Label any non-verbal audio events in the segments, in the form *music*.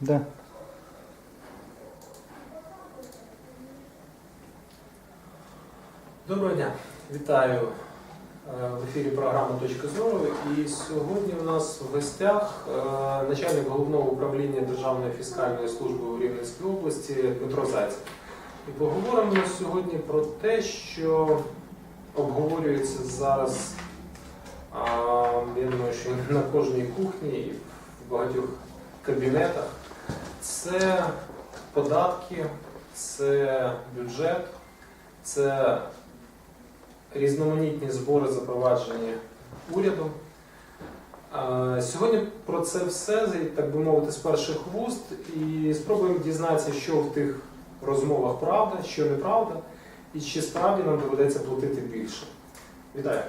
Да. Доброго дня, вітаю е, в ефірі програми Точка зору. І сьогодні у нас в гостях е, начальник головного управління Державної фіскальної служби у Рівненській області Дмитро Зайцев. І поговоримо сьогодні про те, що обговорюється зараз. Я думаю, що на кожній кухні і в багатьох кабінетах. Це податки, це бюджет, це різноманітні збори запроваджені урядом. Сьогодні про це все, так би мовити, з перших вуст, і спробуємо дізнатися, що в тих розмовах правда, що неправда, і чи справді нам доведеться платити більше. Вітаю.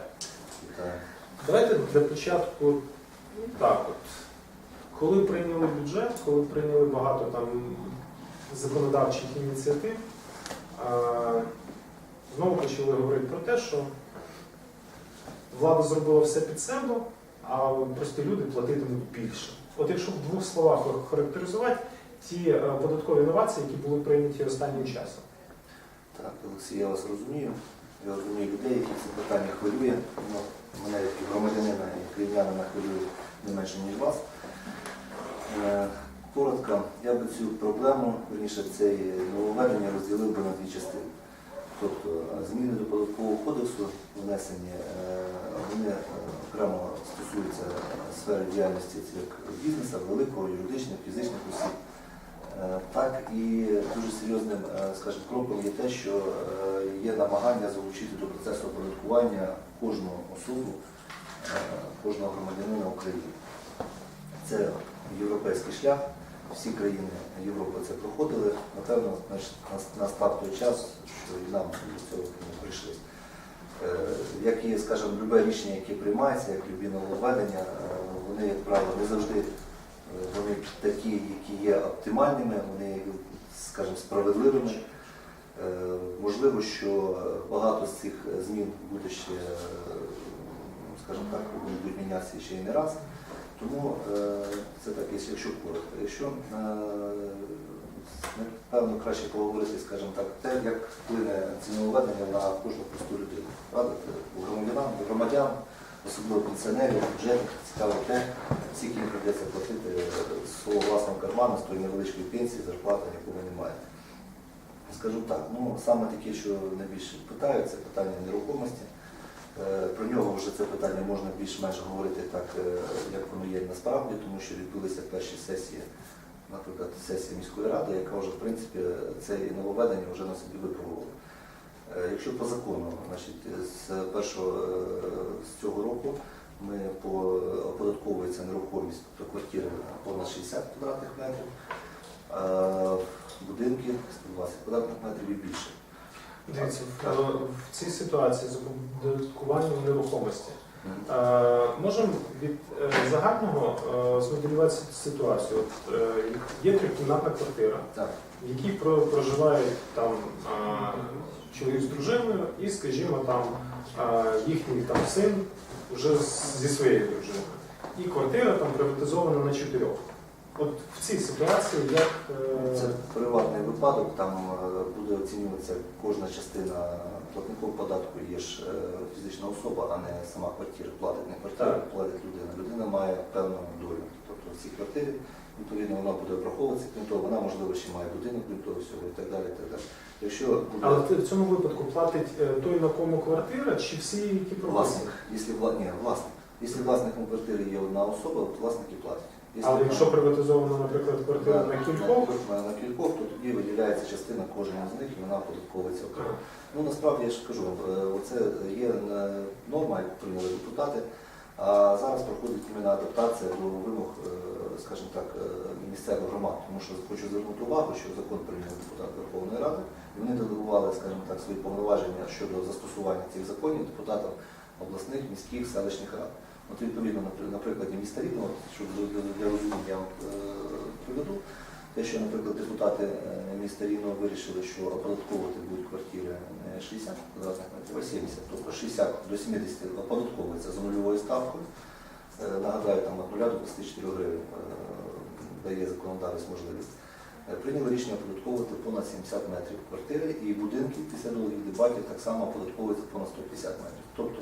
Вітаю. Давайте для початку так от. Коли прийняли бюджет, коли прийняли багато там законодавчих ініціатив, знову почали говорити про те, що влада зробила все під себе, а прості люди платитимуть більше. От якщо в двох словах характеризувати ті е, податкові інновації, які були прийняті останнім часом. Так, Олексій, я вас розумію. Я розумію людей, які це питання хвилює. Ну, мене як громадянина і киянина хвилює не менше, ніж вас. Е, Коротко, я би цю проблему, верніше це нововведення розділив би на дві частини. Тобто е, зміни до податкового кодексу внесені, е, вони окремо стосуються сфери діяльності як бізнесу, великого, юридичних, фізичних осіб. Так і дуже серйозним, скажімо, кроком є те, що є намагання залучити до процесу оподаткування кожну особу, кожного громадянина України. Це європейський шлях. Всі країни Європи це проходили. Напевно, настав той час, що і нам до цього не прийшли. Е, Як і, скажімо, любе рішення, яке приймається, як любі нововведення, е, вони, як правило, не завжди е, вони такі, які є оптимальними, вони, скажімо, справедливими. Можливо, що багато з цих змін буде ще, скажімо так, будуть мінятися ще й не раз. Тому е, це так, якщо коротко. Якщо е, напевно краще поговорити, скажімо так, те, як вплине ці нововведення на кожну просту людину. Правда? У громадян, особливо пенсіонерів, бюджетних, цікаво те, скільки їм прийдеться платити з свого власного карману, з тої невеличкої пенсії, зарплати, яку вони мають. Скажу так, ну саме таке, що найбільше питають, це питання нерухомості. Е, Про нього вже це питання можна більш-менш говорити так, е, як воно є насправді, тому що відбулися перші сесії, наприклад, сесія міської ради, яка вже в принципі це нововведення вже на собі випробувала. Е, Якщо по закону, значить, з першого з цього року ми по оподатковується нерухомість, тобто квартири понад 60 квадратних метрів, будинки 120 квадратних метрів і більше. Дивіться, в, в цій ситуації з оподаткуванням нерухомості. Е, Можемо від е, загального е, змоделювати ситуацію. От, е, Є трикімнатна квартира, Так. в якій про- проживають там е, чоловік з дружиною і, скажімо, там е, їхній там син вже з- зі своєю дружиною. І квартира там приватизована на чотирьох. От в цій ситуації як е, Це приватний випадок, там е, буде оцінюватися кожна частина платників податку, є ж е, фізична особа, а не сама квартира. Платить не квартира, платить людина. Людина має певну долю. Тобто в цій квартирі, відповідно, вона буде враховуватися, крім того, вона, можливо, ще має будинок, крім того всього і так далі. І так далі. Якщо буде але в цьому випадку платить той, на кому квартира, чи всі, які власник, якщо власник. Якщо власником квартири є одна особа, то власник і платить. Але якщо приватизована, наприклад, квартира на кількох, на, кількох, то тоді виділяється частина кожного з них і вона оподатковується окремо. Ну насправді я ж кажу, е, оце є е, норма, яку прийняли депутати, а зараз проходить іменно адаптація до вимог, е, скажімо так, місцевих громад. Тому що хочу звернути увагу, що закон прийняв депутат Верховної Ради, і вони делегували, скажімо так, свої повноваження щодо застосування цих законів депутатам обласних, міських, селищних рад. От відповідно, на- прикладі міста Рівного, щоб для- розуміння я от, е, приведу, те, що, наприклад, депутати е, міста Рівного вирішили, що оподатковувати будуть квартири 60 квадратних метрів, а 70, тобто 60 до 70 оподатковується за нульовою ставкою. Е, Нагадаю, там від 0 до 24 гривень е, дає законодавець можливість, е, прийняли рішення оподатковувати понад 70 метрів квартири і будинки після довгих дебатів так само оподатковуються понад 150 метрів. Тобто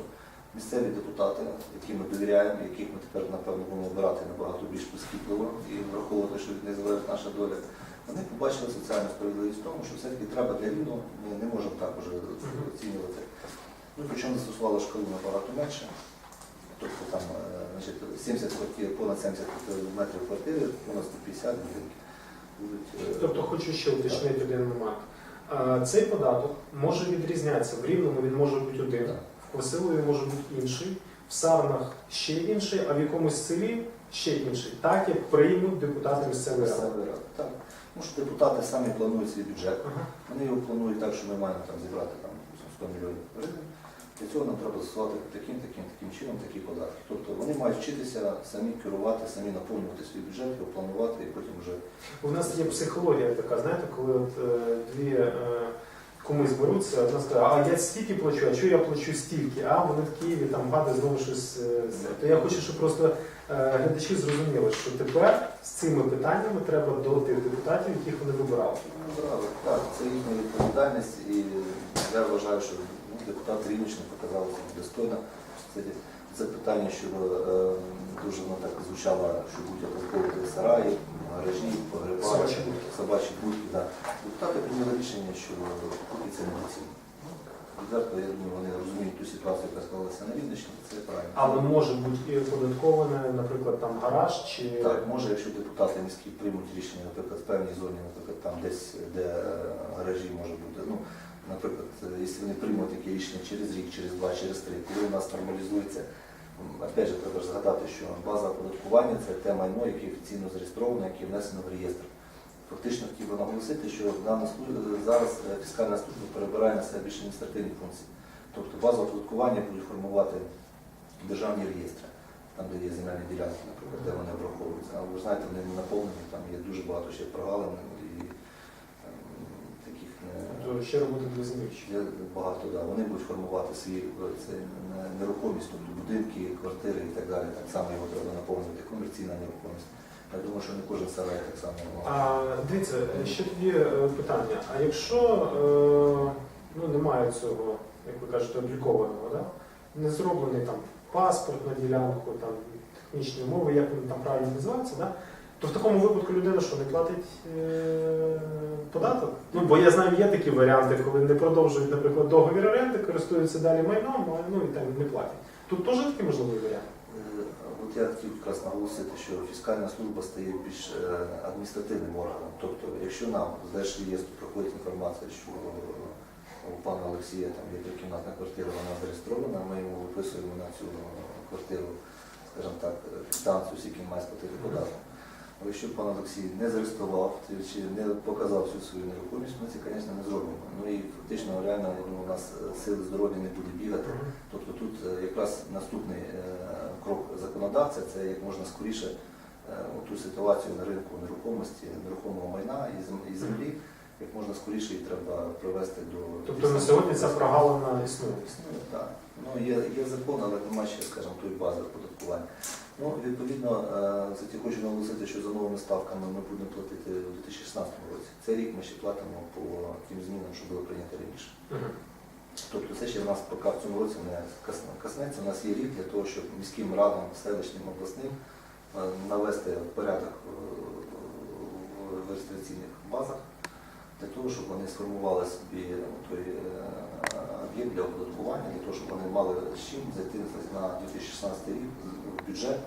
місцеві депутати, яким ми довіряємо, яких ми тепер, напевно, будемо обирати набагато більш прискіпливо і враховувати, що від них залежить наша доля, вони побачили соціальну справедливість в тому, що все-таки треба для рівного, ми не можемо так уже оцінювати. Ну, причому застосували шкалу набагато менше. Тобто там е, значить, 70 квартир, понад 70 метрів квартири, понад 150 будинків. Е, Тобто хочу ще уточнити один момент. Е, Цей податок може відрізнятися. В Рівному він може бути один, так. може бути інший, в Сарнах ще інший, а в якомусь селі ще інший. Так як приймуть депутати місцевої ради. Так. Тому що депутати самі планують свій бюджет. Ага. Вони його планують так, що ми маємо там зібрати там 100 мільйонів гривень. Для цього нам треба застосувати таким, таким, таким чином такі податки. Тобто вони мають вчитися самі керувати, самі наповнювати свій бюджет, його планувати і потім вже У нас є психологія така, знаєте, коли от, е, дві е, куми зберуться, одна скаже, а я стільки плачу, а чого я плачу стільки? А вони в Києві там гади знову щось. е. То я хочу, щоб просто е, глядачі зрозуміли, що тепер з цими питаннями треба до тих депутатів, яких вони вибирали. Ну, Браво. Так, це їхня відповідальність, і я вважаю, що ну, депутат Рівничний показав достойно. Це, це питання щодо е, дуже воно так звучало, що будуть оподатковувати сараї, гаражі, погреба, Собачі будки. собачі будки. Да. Депутати прийняли рішення, що поки це недоцільно. Відверто, я думаю, вони розуміють ту ситуацію, яка склалася на Рівниччині, це правильно. Але може бути і оподатковане, наприклад, там гараж чи Так, може, якщо депутати міські приймуть рішення, наприклад, в певній зоні, наприклад, там десь, де е, гаражі може бути. Ну, наприклад, е, якщо вони приймуть таке рішення через рік, через два, через три, коли у нас нормалізується, опять же, треба згадати, що база оподаткування це те майно, яке офіційно зареєстровано, яке внесено в реєстр. Фактично хотів би наголосити, що дана зараз е, фіскальна служба перебирає на себе більше адміністративні функції. Тобто базу оподаткування будуть формувати державні реєстри, там, де є земельні ділянки, наприклад, де вони обраховуються. Але ви знаєте, вони не наповнені, там є дуже багато ще прогалин і ем, таких не- то ще роботи для землячів. Є багато, да. Вони будуть формувати свій е, це, нерухомість, тобто будинки, квартири і так далі. Так само його треба наповнити, комерційна нерухомість. Я думаю, що не кожен сарай так само. А дивіться, ще тоді е, питання. А якщо е, ну, немає цього, як ви кажете, облікованого, да? не зроблений там паспорт на ділянку, там технічні умови, як вони там правильно називаються, да? То в такому випадку людина що не платить е, податок? Ну бо я знаю, є такі варіанти, коли не продовжують, наприклад, договір оренди, користуються далі майном, а, ну і там не платять. Тут теж такий можливий варіант. Е, От я хотів якраз наголосити, що фіскальна служба стає більш е, адміністративним органом. Тобто, якщо нам з Держреєстру проходить інформація, що у пана Олексія там є трикімнатна квартира, вона зареєстрована, ми йому виписуємо на цю квартиру, скажімо так, квитанцію, скільки він має сплатити податок. Але якщо пан Олексій не зареєстрував чи не показав всю свою нерухомість, ми це, звісно, не зробимо. Ну і фактично реально у нас е, сили здоров'я не буде бігати. Тобто тут е, якраз наступний е, крок законодавця це як можна скоріше ту ситуацію на ринку нерухомості, нерухомого майна і і землі, як можна скоріше її треба привести до Тобто на сьогодні ця прогалина існує. Існує, так. Ну, є, є закон, але немає ще, скажімо, тої бази оподаткування. Ну, відповідно, е, кстати, хочу наголосити, що за новими ставками ми будемо платити у 2016 році. Цей рік ми ще платимо по тим змінам, що були прийняті раніше. Тобто це ще в нас поки в цьому році не коснеться. У нас є рік для того, щоб міським радам, селищним, обласним е, навести порядок е, в реєстраційних базах, для того, щоб вони сформували собі той об'єкт для оподаткування, для того, щоб вони мали з чим зайти на 2016 рік бюджет,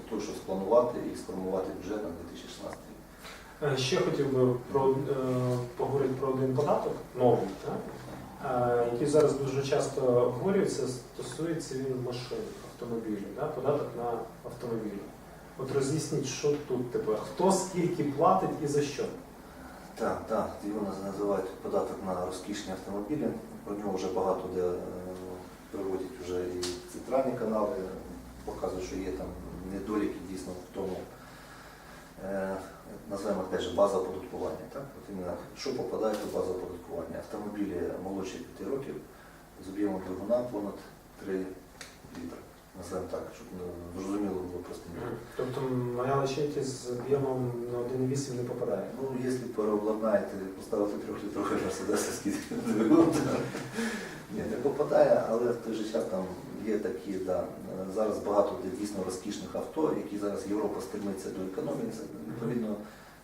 для того, щоб спланувати і сформувати бюджет на 2016 рік. Е, Ще хотів би про, е, поговорити про один податок новий, так? е, який зараз дуже часто обговорюється, стосується він машин, автомобілів, да? податок на автомобілі. От роз'ясніть, що тут тепер, хто скільки платить і за що. Так, так, його наз- називають податок на розкішні автомобілі. Про нього вже багато де е, приводять вже і центральні канали, показують, що є там недоліки дійсно в тому, е, називаємо теж база оподаткування. Так? От іменно, що попадає до бази оподаткування? Автомобілі молодші 5 років з об'ємом двигуна понад 3 літри називаємо так, щоб ну, зрозуміло було просто. Тобто моя лачейки з об'ємом на 1,8 не попадає. Ну, якщо переобладнаєте, поставити трьохлітровий мерседесовський двигун, не попадає, але в той же час там є такі, да, е, зараз багато дійсно розкішних авто, які зараз Європа стремиться до економії. Відповідно,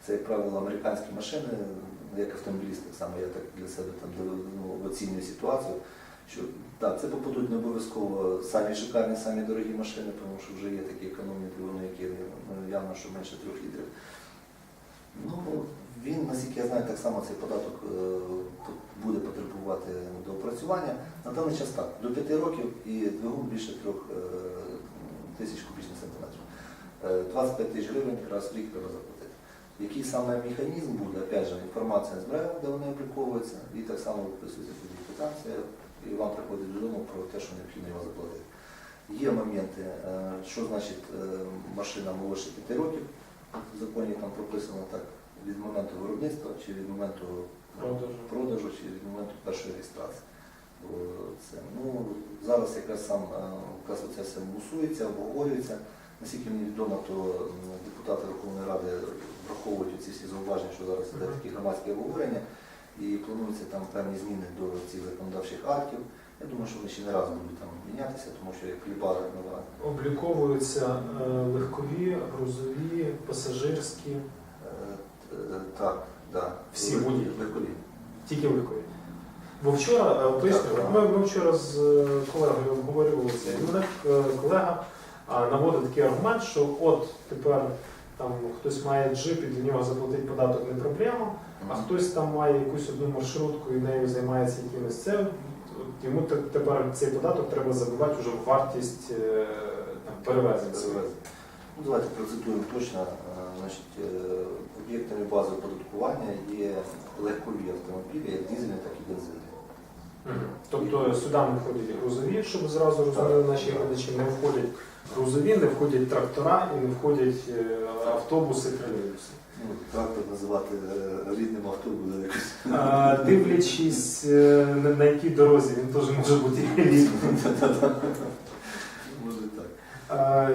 це, як правило, американські машини, як автомобіліст, так само я так для себе там ну, оцінюю ситуацію. Що так, це попадуть не обов'язково самі шикарні, самі дорогі машини, тому що вже є такі економні двигуни, які ну, явно, що менше трьох літрів. Ну, він, наскільки я знаю, так само цей податок е, буде потребувати доопрацювання. На даний час так, до 5 років і двигун більше 3 тисяч кубічних сантиметрів. Е, 25 тисяч гривень раз в рік треба заплатити. Який саме механізм буде, опять же, інформація з МРЕВ, де вони обліковуються, і так само виписується тоді квитанція, і вам приходить додому про те, що необхідно його заплатити. Є моменти, е, що значить е, машина молодше 5 років, в законі там прописано так, від моменту виробництва чи від моменту Продажу. продажу чи від моменту першої реєстрації. Бо Це, ну, зараз якраз сам е, якраз це все мусується, обговорюється. Наскільки мені відомо, то депутати Верховної Ради враховують ці всі зауваження, що зараз іде такі громадські обговорення, і плануються там певні зміни до цих законодавчих актів. Я думаю, що вони ще не раз будуть там мінятися, тому що як люба нова Обліковуються е, легкові, грузові, пасажирські, Так, да. Всі будь-які. легкові. тільки легкові. Бо вчора, е, поясню, Так, ми, ми вчора з е, колегою обговорювали це. І мене е, колега а, наводить такий аргумент, що от тепер там хтось має джип і для нього заплатити податок не проблема, а хтось там має якусь одну маршрутку і нею займається якимось це. от Йому те- тепер цей податок треба забивати вже в вартість е, там, перевезень. Перевезення. Ну, давайте процитуємо точно. Е, Значить, е, об'єктами бази оподаткування є легкові автомобілі, як дизельні, так і бензинні. Мгм. Тобто сюди не входять грузові, щоб зразу розуміли наші глядачі, не входять грузові, не входять трактора і не входять е, автобуси, тролейбуси. Ну, трактор називати е, рідним авто буде якось. А, Дивлячись, е, на на якій дорозі він теж може бути *laughs* різним.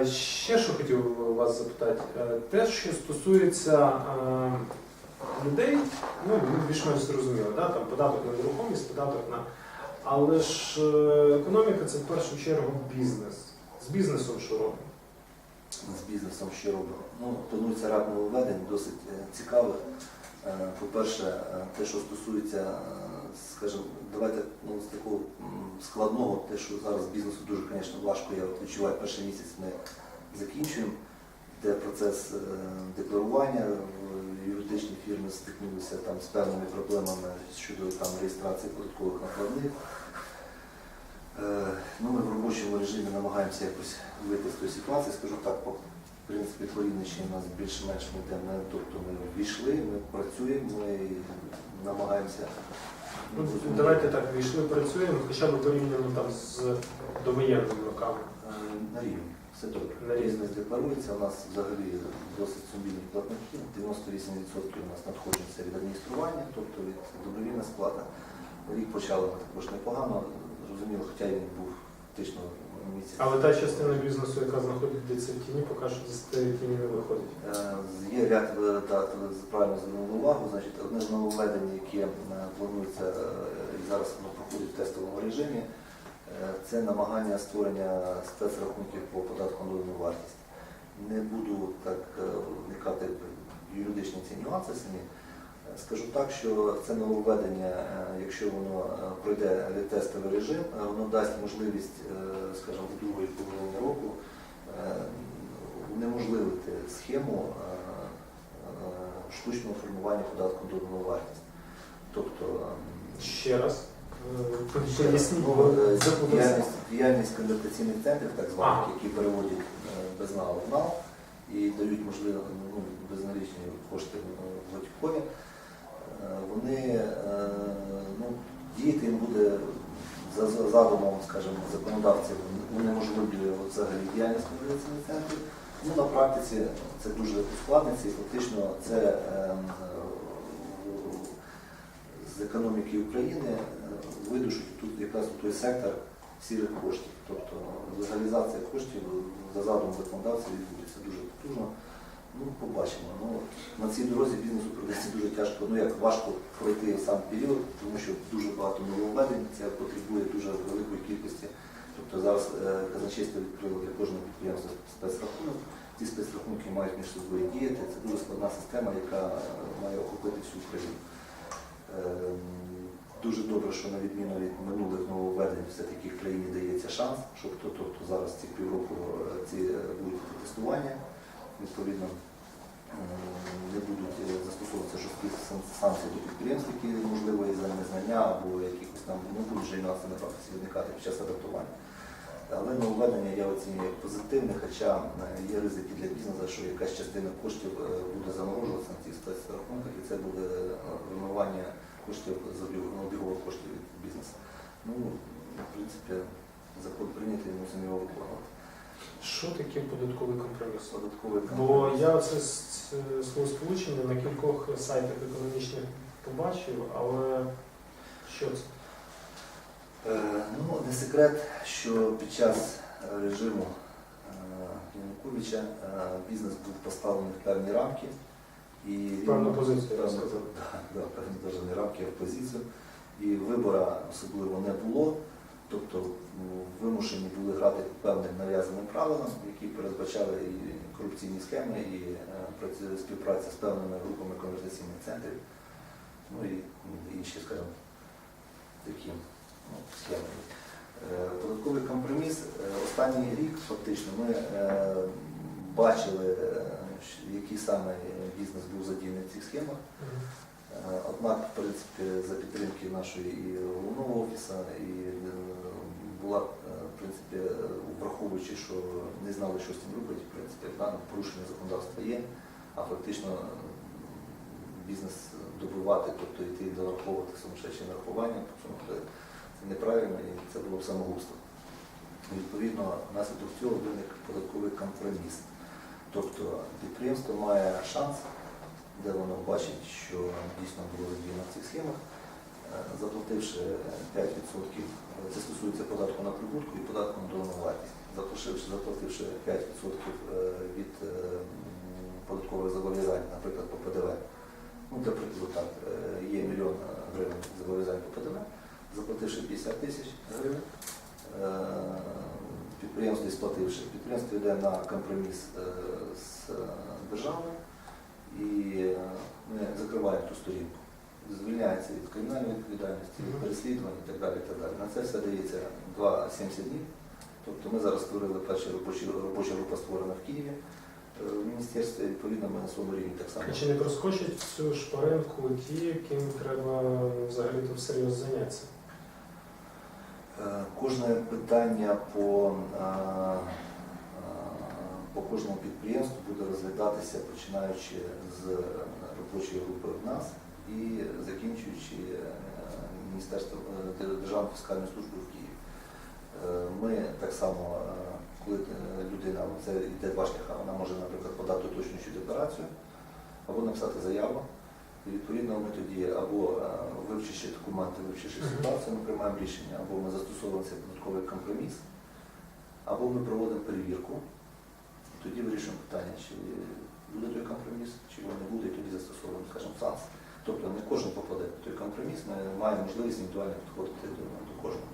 Ще що хотів вас запитати, Е, те, що стосується е, людей, ну більш-менш зрозуміло, да? там податок на нерухомість, податок на. Але ж е, економіка це в першу чергу бізнес. З бізнесом що робимо? з бізнесом що робимо. Ну, планується ряд нововведень, досить цікавих. По-перше, те, що стосується, скажімо, давайте ну, з такого складного, те, що зараз бізнесу дуже, звісно, важко, я відчуваю, перший місяць ми закінчуємо, де процес е, декларування, юридичні фірми стикнулися там з певними проблемами щодо там, реєстрації податкових накладних. Е, Ну, ми в робочому режимі намагаємося якось вийти з тої ситуації. Скажу так, по в принципі, Рівненщині у нас більш-менш ми йдемо, тобто ми війшли, ми працюємо, ми намагаємося. Ну, давайте так, війшли, працюємо, хоча б порівняно там з довоєнними роками. Е, На рівні. Все добре. На рівні. Декларується, у нас взагалі досить сумлінні платники. 98% у нас надходжень це від адміністрування, тобто від добровільна сплата. Рік почали ми також непогано, зрозуміло, хоча він був фактично місяць. Але та частина бізнесу, яка знаходиться в тіні, поки що з тіні не виходить. Е, Є ряд е, правильно звернули увагу. Значить, одне з нововведень, яке е, планується е, і зараз воно проходить в тестовому режимі, це намагання створення спецрахунків по податку на додану вартість. Не буду так вникати юридичні ці нюанси самі. Скажу так, що це нововведення, е, якщо воно е, пройде тестовий режим, е, воно дасть можливість, скажімо, в другої половини року унеможливити схему штучного формування податку на додану вартість. Тобто ем, Ще раз. діяльність, діяльність конвертаційних центрів, так званих, які переводять без налу в нал і дають можливо ну, безналічні кошти в готівкові, вони е, ну, діяти їм буде за за задумом, скажімо, законодавців унеможливлює от взагалі діяльність конвертаційних центрів. Ну, на практиці це дуже ускладниться і фактично це ем, е, з економіки України е, видушить тут якраз той сектор, сірих коштів. Тобто легалізація коштів за задумом законодавця відбудеться дуже потужно. Ну, побачимо. Ну, на цій дорозі бізнесу прийдеться дуже тяжко, ну як важко пройти сам період, тому що дуже багато нововведень, це потребує дуже великої кількості. Тобто зараз е, казначейство відкрило для кожного підприємства спецрахунок. Ці спецрахунки мають між собою діяти. Це дуже складна система, яка е, має охопити всю Україну. Ем, Дуже добре, що на відміну від минулих нововведень все-таки в країні дається шанс, що хто тобто зараз ці півроку е, ці е, будуть тестування, відповідно ем, не будуть е, застосовуватися жорсткі сан- санкції до підприємств, які можливо із-за незнання або якихось там не будуть вже нюанси на практиці виникати під час адаптування. Але нововведення я оцінюю як позитивне, хоча е, є ризики для бізнесу, що якась частина коштів е, буде заморожуватися на цих спецрахунках, і це буде е, вимивання коштів з ну, обігових коштів від бізнесу. Ну, в принципі, закон прийнятий, мусимо його виконувати. Що таке податковий компроміс? Податковий Бо компроміс. я це словосполучення на кількох сайтах економічних побачив, але що це? Е, Ну, не секрет, що під час е, режиму е, Януковича е, бізнес був поставлений в певні рамки. І Певну позицію, Певну- да, да, певні навіть не рамки, а позицію. І вибора особливо не було. Тобто вимушені були грати певним нав'язаним правилам, які передбачали і корупційні схеми, і е, співпраця з певними групами конвертаційних центрів, ну і інші, скажімо, такі ну, схеми. Е, Податковий компроміс. Е, Останній рік фактично ми бачили, який саме бізнес був задіяний в цих схемах. Однак, в принципі, за підтримки нашої і головного офісу, і була, е, в принципі, е, враховуючи, що не знали, що з цим робити, в принципі, да, порушення законодавства є, а фактично бізнес добивати, тобто йти дораховувати сумасшедші нарахування, це неправильно і це було б самогубство. Відповідно, внаслідок цього виник податковий компроміс. Тобто підприємство має шанс де воно бачить, що дійсно було задіяно в цих схемах, заплативши 5%, це стосується податку на прибутку і податку на додану вартість, заплативши, заплативши 5% е, від е, податкових зобов'язань, наприклад, по ПДВ. Ну, для прикладу, так, е, є мільйон гривень зобов'язань по ПДВ, заплативши 50 тисяч гривень, підприємство сплативши, підприємство йде на компроміс з державою, і ми закриваємо ту сторінку. Звільняється від кримінальної відповідальності, від переслідувань і так далі. і так далі. На це все дається 2-70 днів. Тобто ми зараз створили перша робоча, робоча група створена в Києві е, в міністерстві, відповідно ми на своєму рівні так само. А чи не проскочить цю шпаринку ті, ким треба взагалі тут всерйоз зайнятися? Е, Кожне питання по, е, по кожному підприємству буде розглядатися починаючи з робочої групи в нас і закінчуючи е, Міністерством е, Державною фіскальною службою в Києві. Е, Ми так само, коли людина, це йде два шляха, вона може, наприклад, подати уточнюючу декларацію або написати заяву. І відповідно ми тоді або вивчивши документи, вивчивши ситуацію, ми приймаємо рішення, або ми застосовуємо цей податковий компроміс, або ми проводимо перевірку, і тоді вирішуємо питання, чи буде той компроміс, чи його не буде, і тоді застосовуємо, скажімо, санкції. Тобто не кожен попаде в той компроміс, ми маємо можливість індивідуально підходити до, кожного.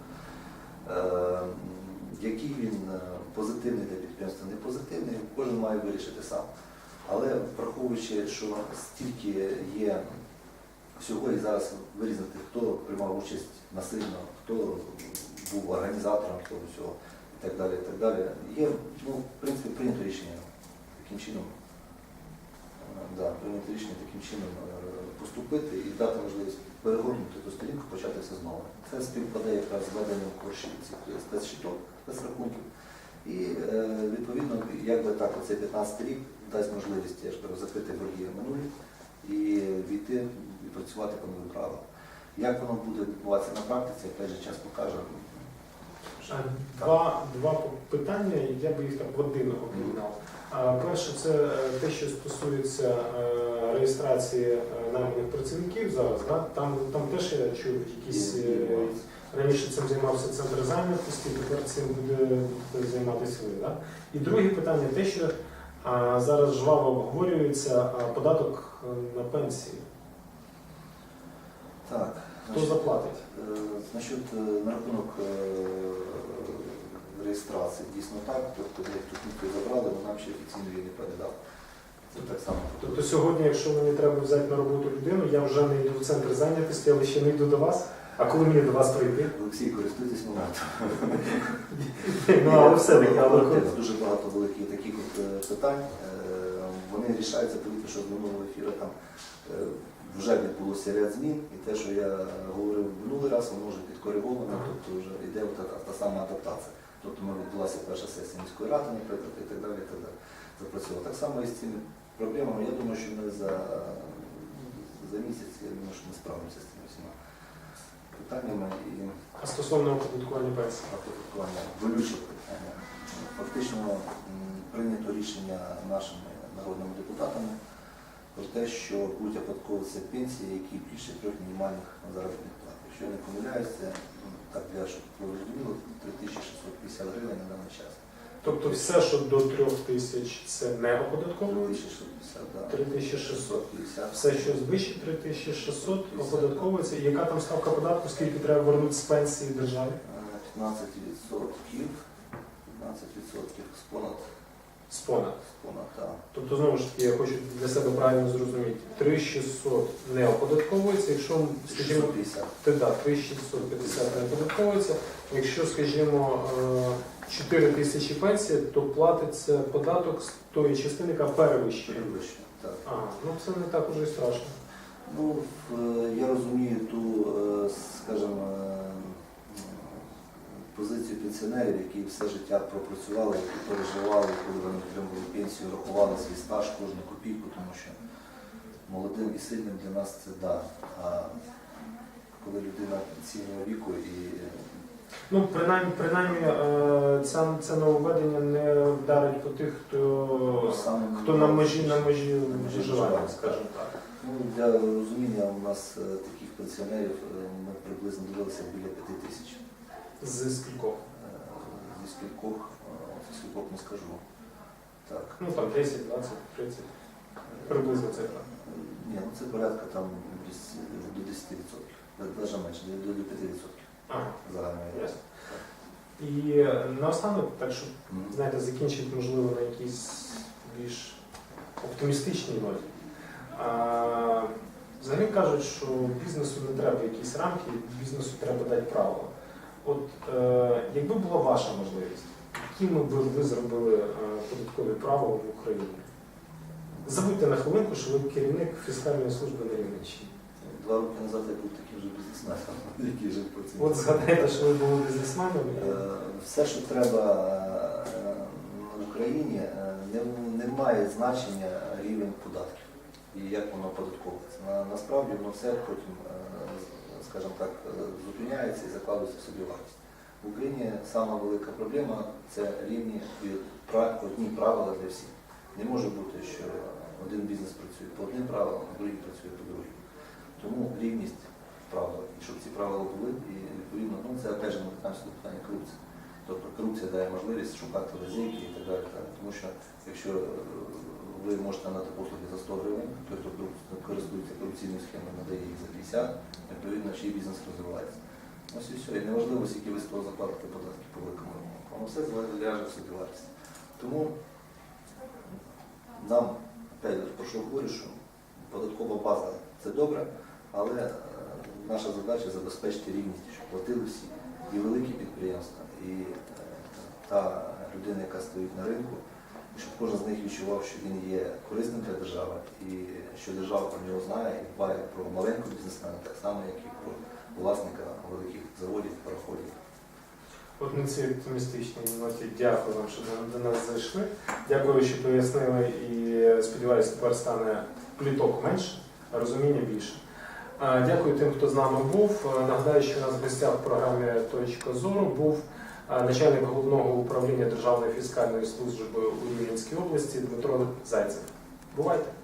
Е, який він е, позитивний для підприємства, не позитивний, кожен має вирішити сам. Але враховуючи, що стільки є всього і зараз вирізнити, хто приймав участь насильно, хто був організатором того всього і так далі, і так далі, є, ну, в принципі, прийнято рішення таким чином, е, да, прийнято рішення таким чином поступити і дати можливість перегорнути ту сторінку, почати все знову. Це співпадає якраз з введенням курсів цих спецщиток, спецрахунків. І е, відповідно, якби так, оцей 15 рік дасть можливість я ж кажу, закрити борги минулі і війти і працювати по новим правилам. Як воно буде відбуватися на практиці, опять же, час покаже. Два, два питання, я би їх так в один об'єднав. Перше, це е, те, що стосується е, реєстрації е, найманих працівників зараз, да? там, там теж я чув якісь. е, Раніше цим займався центр зайнятості, тепер цим буде, займатися ви. Да? І друге питання те, що а, зараз жваво обговорюється а, податок е, на пенсії. Так. Хто значить, заплатить? е, Значить, на рахунок е, реєстрації дійсно так, тобто як тут ніхто забрали, але нам ще офіційно її не передав. Це так само. Тобто сьогодні, якщо мені треба взяти на роботу людину, я вже не йду в центр зайнятості, але ще не йду до вас. А коли мені до вас прийти? Олексій, користуйтесь моментом. *laughs* Ну, але але дуже багато великих таких от е, питань. Е, Вони рішаються, тому що з минулого ефіру там е, вже відбулося ряд змін, і те, що я говорив минулий раз, воно вже підкориговано, тобто вже йде та, та сама адаптація. Тобто ми відбулася перша сесія міської ради, наприклад, і так далі, і так далі. Запрацювало. Так само і з цими проблемами. Я думаю, що ми за, за місяць, я думаю, що ми справимося з цими всіма питаннями і А стосовно оподаткування пенсії? оподаткування болючого питання. Фактично м, прийнято рішення нашими народними депутатами про те, що будуть оподатковуватися пенсії, які більше трьох мінімальних заробітних плат. Якщо я не помиляюся, м, так для щоб ви розуміли, 3650 гривень на даний час. Тобто все, що до трьох тисяч, це не оподатковується? 3650, да. 3600. Все, що вище 3600, оподатковується. Яка там ставка податку, скільки треба вернути з пенсії державі? Е, 15%, 15% з понад, З понад. з понад, так. Тобто, знову ж таки, я хочу для себе правильно зрозуміти. 3600 не оподатковується, якщо, скажімо, 650. Ти так, 3650 не оподатковується. Якщо, скажімо, е, 4 тисячі пенсія, то платиться податок з тої частини, яка перевищує. Перевищення, так. Ага, ну це не так уже і страшно. Ну, в- я розумію ту, е, скажімо, е, позицію пенсіонерів, які все життя пропрацювали, які переживали, коли вони отримували пенсію, рахували свій стаж, кожну копійку, тому що молодим і сильним для нас це да. А коли людина пенсійного віку і Ну, принаймні, принаймні е, це, це нововведення не вдарить по тих, хто, саме хто на межі на межі виживання, виживання, скажімо так. ну, для розуміння у нас е, таких пенсіонерів е, ми приблизно дивилися біля п'яти тисяч. З скількох? Е, Зі скількох, е, зі скількох не скажу. Так. Ну там 10, 20, 30, приблизно цифра. Ні, ну це порядка там десь до 10%. Навіть менше, до до 5% Ага, загальної. ясно. І е, наостанок, так щоб Мгм. знаєте, закінчити, можливо, на якійсь більш оптимістичній ноті. А, Взагалі кажуть, що бізнесу не треба якісь рамки, бізнесу треба дати правила. От е, якби була ваша можливість, якими би ви зробили е, податкові правила в Україні? Забудьте на хвилинку, що ви керівник фіскальної служби на Рівненщині. Два роки назад я був таким же бізнесменом, який жив по. От згадайте, що ви були бізнесменом. Е, Все, що треба е, в Україні, е, не, не має значення рівень податків і як воно оподатковується. На, насправді воно все потім, скажімо так, зупиняється і закладується в собі вартість. В Україні сама велика проблема це рівні і одні правила для всіх. Не може бути, що один бізнес працює по одним правилам, а другий працює по другим. Тому рівність правил, і щоб ці правила були, і відповідно, ну це опять ми там сюди питання корупції. Тобто корупція дає можливість шукати лазейки і так далі. Тому що якщо е, ви можете надати послуги за 100 гривень, той, хто користується корупційною схемою, надає їх за 50, відповідно, чий бізнес розвивається. Ось і все. І неважливо, скільки ви з того заплатите податки по великому рахунку. Воно все ляже в собі вартість. Тому нам, опять про що говорю, що податкова база це добре, але е, наша задача забезпечити рівність, щоб платили всі, і великі підприємства, і е, та людина, яка стоїть на ринку, щоб кожен з них відчував, що він є корисним для держави, і що держава про нього знає і дбає про маленького бізнесмена, так само, як і про власника великих заводів, пароходів. От на цій оптимістичній ноті дякую вам, що до- до нас зайшли. Дякую, що пояснили і сподіваюся, тепер стане пліток менше, а розуміння більше. А, Дякую тим, хто з нами був. Нагадаю, що у нас в гостях в програмі Точка зору був начальник головного управління Державної фіскальної служби у Рівненській області Дмитро Зайцев. Бувайте!